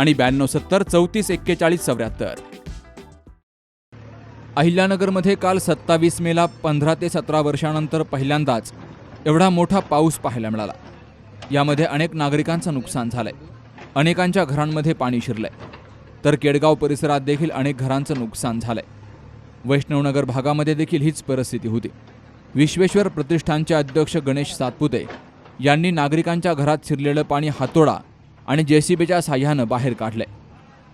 आणि ब्याण्णव सत्तर चौतीस एक्केचाळीस चौऱ्याहत्तर. अहिल्यानगरमध्ये काल सत्तावीस मेला पंधरा ते सतरा वर्षानंतर पहिल्यांदाच एवढा मोठा पाऊस पाहायला मिळाला. यामध्ये अनेक नागरिकांचं नुकसान झालंय. अनेकांच्या घरांमध्ये पाणी शिरलंय. तर केडगाव परिसरात देखील अनेक घरांचं नुकसान झालंय. वैष्णवनगर भागामध्ये देखील हीच परिस्थिती होती. विश्वेश्वर प्रतिष्ठानचे अध्यक्ष गणेश सातपुते यांनी नागरिकांच्या घरात शिरलेलं पाणी हातोडा आणि जेसीबीच्या साह्यानं बाहेर काढलंय.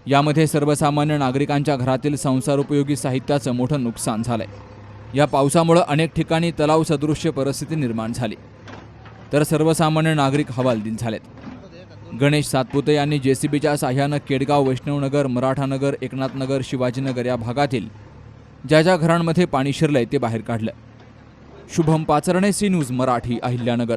यामध्ये सर्वसामान्य नागरिकांच्या घरातील संसारोपयोगी साहित्याचं मोठं नुकसान झालंय. या पावसामुळं अनेक ठिकाणी तलाव सदृश्य परिस्थिती निर्माण झाली. तर सर्वसामान्य नागरिक हवालदिल झालेत. गणेश सातपुते यांनी जेसीबीच्या साह्यानं केडगाव वैष्णवनगर मराठानगर एकनाथनगर शिवाजीनगर या भागातील ज्या ज्या घरांमध्ये पाणी शिरलंय ते बाहेर काढलं शुभम पाचरणे सी न्यूज मराठी अहिल्यानगर.